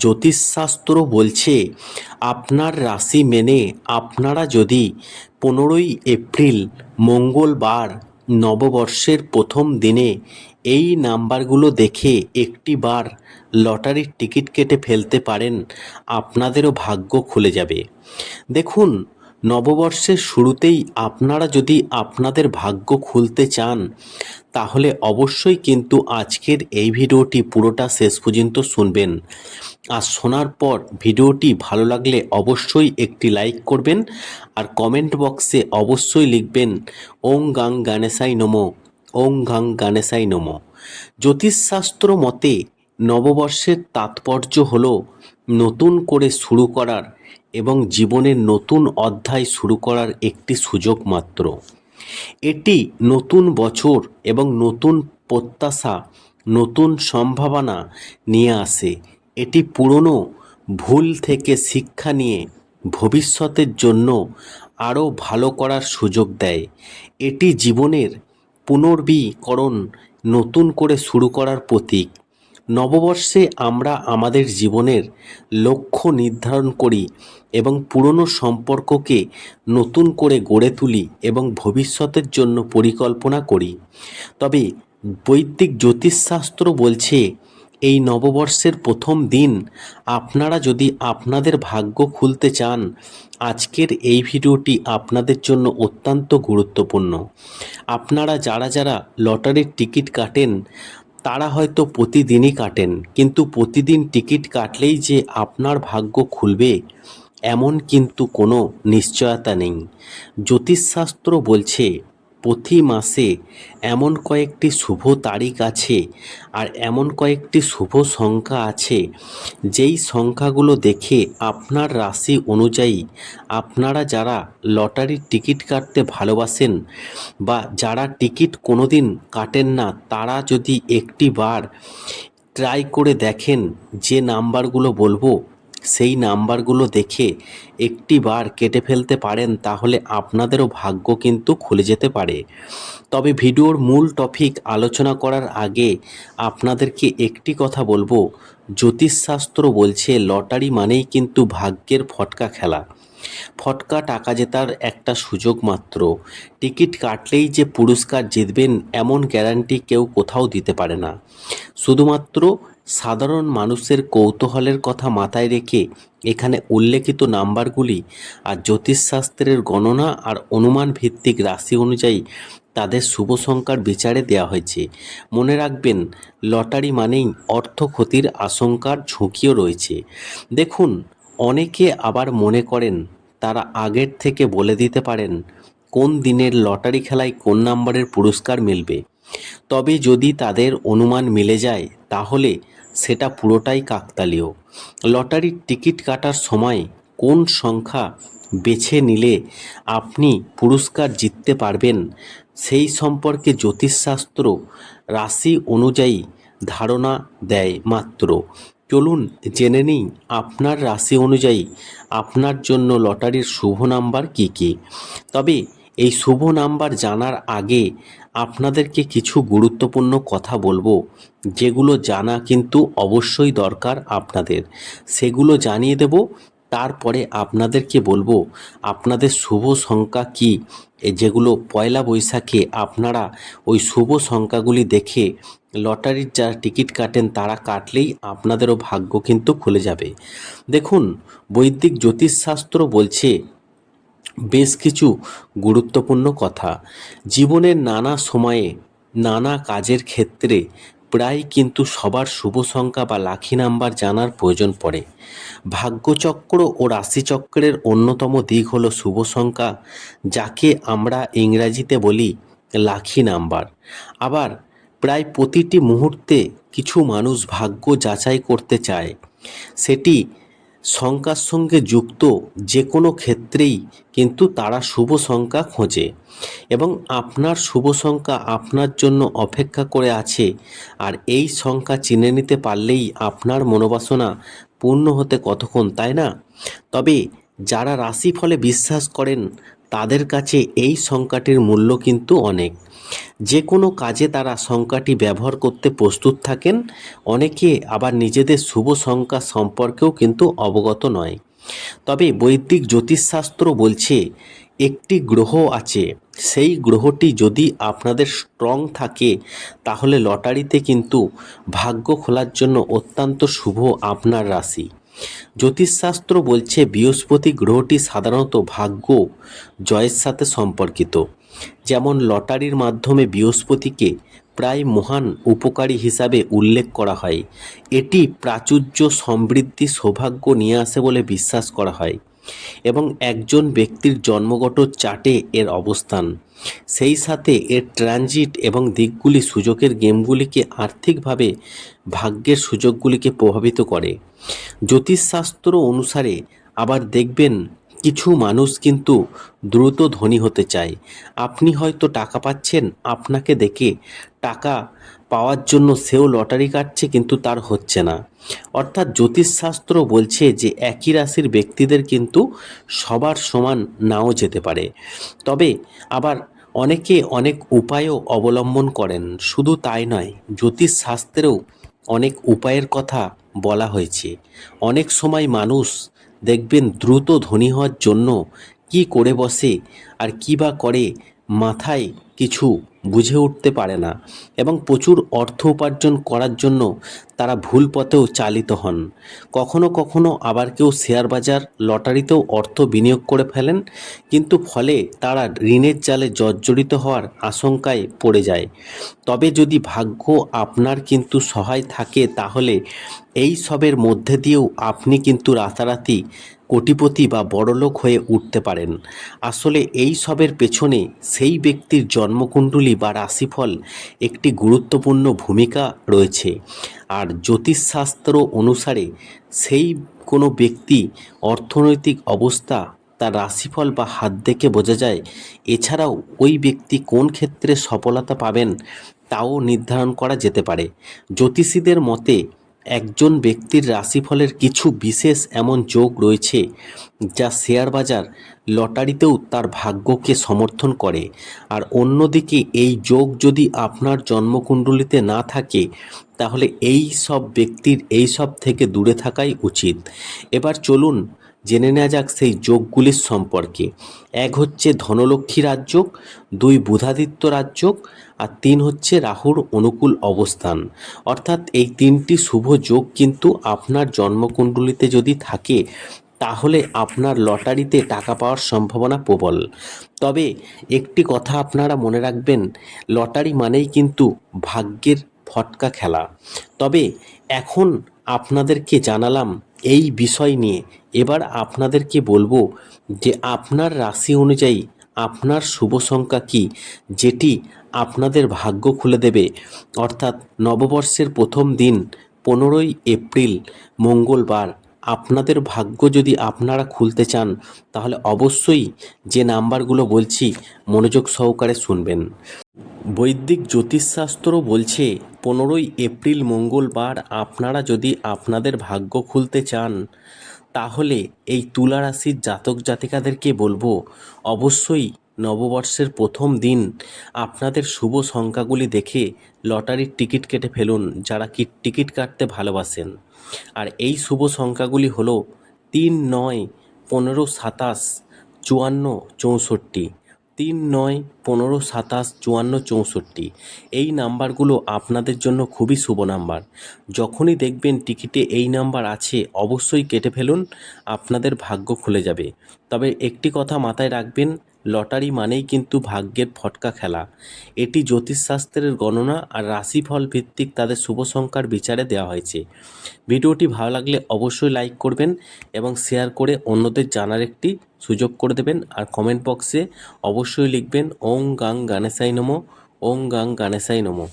জ্যোতিষশাস্ত্র বলছে, আপনার রাশি মেনে আপনারা যদি পনেরোই এপ্রিল, মঙ্গলবার, নববর্ষের প্রথম দিনে এই নাম্বারগুলো দেখে একটি বার লটারির টিকিট কেটে ফেলতে পারেন, আপনাদেরও ভাগ্য খুলে যাবে। দেখুন নববর্ষের শুরুতেই আপনারা যদি আপনাদের ভাগ্য খুলতে চান, তাহলে অবশ্যই কিন্তু আজকের এই ভিডিওটি পুরোটা শেষ পর্যন্ত শুনবেন। আর শোনার পর ভিডিওটি ভালো লাগলে অবশ্যই একটি লাইক করবেন আর কমেন্ট বক্সে অবশ্যই লিখবেন, ওং গাং গানেশাই নমো, ওং গাং গানেশাই নমো। জ্যোতিষশাস্ত্র মতে নববর্ষের তাৎপর্য হল নতুন করে শুরু করার এবং জীবনের নতুন অধ্যায় শুরু করার একটি সুযোগ মাত্র। এটি নতুন বছর এবং নতুন প্রত্যাশা, নতুন সম্ভাবনা নিয়ে আসে। এটি পুরনো, ভুল থেকে শিক্ষা নিয়ে ভবিষ্যতের জন্য আরও ভালো করার সুযোগ দেয়। এটি জীবনের পুনর্বীকরণ, নতুন করে শুরু করার প্রতীক। নববর্ষে আমরা আমাদের জীবনের লক্ষ্য নির্ধারণ করি এবং পুরনো সম্পর্ককে নতুন করে গড়ে তুলি এবং ভবিষ্যতের জন্য পরিকল্পনা করি। তবে বৈদিক জ্যোতিষশাস্ত্র বলছে, এই নববর্ষের প্রথম দিন আপনারা যদি আপনাদের ভাগ্য খুলতে চান, আজকের এই ভিডিওটি আপনাদের জন্য অত্যন্ত গুরুত্বপূর্ণ। আপনারা যারা যারা লটারির টিকিট কাটেন তারা হয়তো প্রতিদিনই কাটেন, কিন্তু প্রতিদিন টিকিট কাটলেই যে আপনার ভাগ্য খুলবে, এমন কিন্তু কোনো নিশ্চয়তা নেই। জ্যোতিষশাস্ত্র বলছে প্রতি মাসে এমন কয়েকটি শুভ তারিখ আছে আর এমন কয়েকটি শুভ সংখ্যা আছে। যেই সংখ্যাগুলো দেখে আপনার রাশি অনুযায়ী আপনারা যারা লটারির টিকিট কাটতে ভালোবাসেন বা যারা টিকিট কোনো দিন কাটেন না, তারা যদি একটি বার ট্রাই করে দেখেন যে নাম্বারগুলো বলব সেই নাম্বারগুলো দেখে একটি বার কেটে ফেলতে পারেন, তাহলে আপনাদেরও ভাগ্য কিন্তু খুলে যেতে পারে। তবে ভিডিওর মূল টপিক আলোচনা করার আগে আপনাদেরকে একটি কথা বলব। জ্যোতিষশাস্ত্র বলছে, লটারি মানেই কিন্তু ভাগ্যের ফটকা খেলা। ফটকা টাকা জেতার একটা সুযোগ মাত্র। টিকিট কাটলেই যে পুরস্কার জিতবেন, এমন গ্যারান্টি কেউ কোথাও দিতে পারে না। শুধুমাত্র সাধারণ মানুষের কৌতূহলের কথা মাথায় রেখে এখানে উল্লেখিত নাম্বারগুলি আর জ্যোতিষশাস্ত্রের গণনা আর অনুমান ভিত্তিক রাশি অনুযায়ী তাদের শুভ সংখ্যার বিচারে দেওয়া হয়েছে। মনে রাখবেন, লটারি মানেই অর্থ ক্ষতির আশঙ্কার ঝুঁকিও রয়েছে। দেখুন, অনেকে আবার মনে করেন, তারা আগের থেকে বলে দিতে পারেন, কোন দিনের লটারি খেলায় কোন নাম্বারের পুরস্কার মিলবে। তবে যদি তাদের অনুমান মিলে যায়, তাহলে সেটা পুরোটাই কাকতালীয়। লটারির টিকিট কাটার সময় কোন সংখ্যা বেছে নিলে আপনি পুরস্কার জিততে পারবেন সেই সম্পর্কে জ্যোতিষশাস্ত্র রাশি অনুযায়ী ধারণা দেয় মাত্র। চলুন জেনে নিই আপনার রাশি অনুযায়ী আপনার জন্য লটারির শুভ নাম্বার কী কী। তবে এই শুভ নাম্বার জানার আগে আপনাদেরকে কিছু গুরুত্বপূর্ণ কথা বলব। যেগুলো জানা কিন্তু অবশ্যই দরকার আপনাদের। সেগুলো জানিয়ে দেব, তারপরে আপনাদেরকে বলব, আপনাদের শুভ সংখ্যা কি? যেগুলো পয়লা বৈশাখে আপনারা ওই শুভ সংখ্যাগুলি দেখে লটারির যারা টিকিট কাটেন তারা কাটলেই আপনাদেরও ভাগ্য কিন্তু খুলে যাবে। দেখুন, বৈদিক জ্যোতিষশাস্ত্র বলছে বেশ কিছু গুরুত্বপূর্ণ কথা। জীবনের নানা সময়ে নানা কাজের ক্ষেত্রে প্রায় কিন্তু সবার শুভ সংখ্যা বা লাখি নাম্বার জানার প্রয়োজন পড়ে। ভাগ্যচক্র ও রাশিচক্রের অন্যতম দিক হলো শুভ সংখ্যা, যাকে আমরা ইংরাজিতে বলি লাখি নাম্বার। আবার প্রায় প্রতিটি মুহূর্তে কিছু মানুষ ভাগ্য যাচাই করতে চায়। সেটি সংখ্যার সঙ্গে যুক্ত যে কোনো ক্ষেত্রেই কিন্তু তারা শুভ সংখ্যা খোঁজে এবং আপনার শুভ সংখ্যা আপনার জন্য অপেক্ষা করে আছে আর এই সংখ্যা চিনে নিতে পারলেই আপনার মনোবাসনা পূর্ণ হতে কতক্ষণ, তাই না? তবে যারা রাশিফলে বিশ্বাস করেন তাদের কাছে এই সংখ্যাটির মূল্য কিন্তু অনেক। যে কোনো কাজে তারা সংখ্যাটি ব্যবহার করতে প্রস্তুত থাকেন, অনেকে আবার নিজেদের শুভ সংখ্যা সম্পর্কেও কিন্তু অবগত নয়। তবে বৈদিক জ্যোতিষশাস্ত্র বলছে, একটি গ্রহ আছে, সেই গ্রহটি যদি আপনাদের স্ট্রং থাকে, তাহলে লটারিতে কিন্তু ভাগ্য খোলার জন্য অত্যন্ত শুভ আপনার রাশি। জ্যোতিষশাস্ত্র বলছে বৃহস্পতি গ্রহটি সাধারণত ভাগ্য জয়ের সাথে সম্পর্কিত। যেমন লটারির মাধ্যমে বৃহস্পতিকে প্রায় মহান উপকারী হিসাবে উল্লেখ করা হয়। এটি প্রাচুর্য সমৃদ্ধি সৌভাগ্য নিয়ে আসে বলে বিশ্বাস করা হয়। এবং একজন ব্যক্তির জন্মগত চার্টে এর অবস্থান। সেই সাথে এর ট্রানজিট এবং দিকগুলি সুযোগের গেমগুলিকে আর্থিকভাবে ভাগ্যের সুযোগগুলিকে প্রভাবিত করে। জ্যোতিষশাস্ত্র অনুসারে আবার দেখবেন কিছু মানুষ কিন্তু দ্রুত ধনী হতে চায়। আপনি হয়তো টাকা পাচ্ছেন, আপনাকে দেখে টাকা পাওয়ার জন্য সেও লটারি কাটছে কিন্তু তার হচ্ছে না। অর্থাৎ জ্যোতিষশাস্ত্র বলছে যে একই রাশির ব্যক্তিদের কিন্তু সবার সমান নাও যেতে পারে। তবে আবার অনেকে অনেক উপায়ও অবলম্বন করেন। শুধু তাই নয়, জ্যোতিষশাস্ত্রেও অনেক উপায়ের কথা বলা হয়েছে। অনেক সময় মানুষ দেখবেন দ্রুত ধনী হওয়ার জন্য কি করে বসে আর কী বা করে মাথায় কিছু বুঝে উঠতে পারে না এবং প্রচুর অর্থ উপার্জন করার জন্য তারা ভুল পথেও চালিত হন। কখনো কখনো আবার কেউ শেয়ার বাজার, লটারিতেও অর্থ বিনিয়োগ করে ফেলেন, কিন্তু ফলে তারা ঋণের জালে জর্জরিত হওয়ার আশঙ্কায় পড়ে যায়। তবে যদি ভাগ্য আপনার কিন্তু সহায় থাকে তাহলে এই সবের মধ্যে দিয়েও আপনি কিন্তু রাতারাতি কোটিপতি বা বড়লোক হয়ে উঠতে পারেন। আসলে এই সবের পেছনে সেই ব্যক্তির জন্মকুণ্ডলী বা রাশিফল একটি গুরুত্বপূর্ণ ভূমিকা রয়েছে। আর জ্যোতিষশাস্ত্র অনুসারে সেই কোনো ব্যক্তি অর্থনৈতিক অবস্থা, তার রাশিফল বা হাত দেখে বোঝা যায়, এছাড়াও ওই ব্যক্তি কোন ক্ষেত্রে সফলতা পাবেন, তাও নির্ধারণ করা যেতে পারে। জ্যোতিষীদের মতে একজন ব্যক্তির রাশিফলের কিছু বিশেষ এমন যোগ রয়েছে যা শেয়ার বাজার লটারিতেও তার ভাগ্যকে সমর্থন করে। আর অন্যদিকে এই যোগ যদি আপনার জন্মকুণ্ডলিতে না থাকে, তাহলে এই সব ব্যক্তির এই সব থেকে দূরে থাকাই উচিত। এবার চলুন জেনে নেওয়া যাক সেই যোগগুলির সম্পর্কে। এক হচ্ছে ধনলক্ষ্মী রাজযোগ, দুই বুধাদিত্য রাজযোগ আর তিন হচ্ছে রাহুর অনুকূল অবস্থান। অর্থাৎ এই তিনটি শুভ যোগ কিন্তু আপনার জন্মকুণ্ডলিতে যদি থাকে, তাহলে আপনার লটারিতে টাকা পাওয়ার সম্ভাবনা প্রবল। তবে একটি কথা আপনারা মনে রাখবেন, লটারি মানেই কিন্তু ভাগ্যের ফটকা খেলা। তবে এখন আপনাদেরকে জানালাম এই বিষয় নিয়ে। এবার আপনাদেরকে বলব যে আপনার রাশি অনুযায়ী আপনার শুভ সংখ্যা কী, যেটি আপনাদের ভাগ্য খুলে দেবে। অর্থাৎ নববর্ষের প্রথম দিন, পনেরোই এপ্রিল, মঙ্গলবার। আপনাদের ভাগ্য যদি আপনারা খুলতে চান, তাহলে অবশ্যই যে নাম্বারগুলো বলছি, মনোযোগ সহকারে শুনবেন। বৈদিক জ্যোতিষশাস্ত্র বলছে, পনেরোই এপ্রিল, মঙ্গলবার আপনারা যদি আপনাদের ভাগ্য খুলতে চান, তাহলে এই তুলা রাশির জাতক জাতিকাদেরকে বলব, অবশ্যই নববর্ষের প্রথম দিন আপনাদের শুভ সংখ্যাগুলি দেখে লটারির টিকিট কেটে ফেলুন যারা কি টিকিট কাটতে ভালোবাসেন। আর এই শুভ সংখ্যাগুলি হলো তিন নয় পনেরো সাতাশ চুয়ান্ন চৌষট্টি। তিন নয় পনেরো সাতাশ চুয়ান্ন চৌষট্টি। এই নাম্বারগুলো আপনাদের জন্য খুবই শুভ নাম্বার। যখনই দেখবেন টিকিটে এই নাম্বার আছে, অবশ্যই কেটে ফেলুন, আপনাদের ভাগ্য খুলে যাবে। তবে একটি কথা মাথায় রাখবেন লটারি মানেই কিন্তু ভাগ্যের ফটকা খেলা। এটি জ্যোতিষশাস্ত্রের গণনা আর রাশিফল ভিত্তিক তাদের শুভ সংখ্যার বিচারে দেওয়া হয়েছে। ভিডিওটি ভালো লাগলে অবশ্যই লাইক করবেন এবং শেয়ার করে অন্যদের জানার একটি সুযোগ করে দেবেন। আর কমেন্ট বক্সে অবশ্যই লিখবেন, ওং গাং গানেসাই নমো, ওং গাং গানেসাই নমো।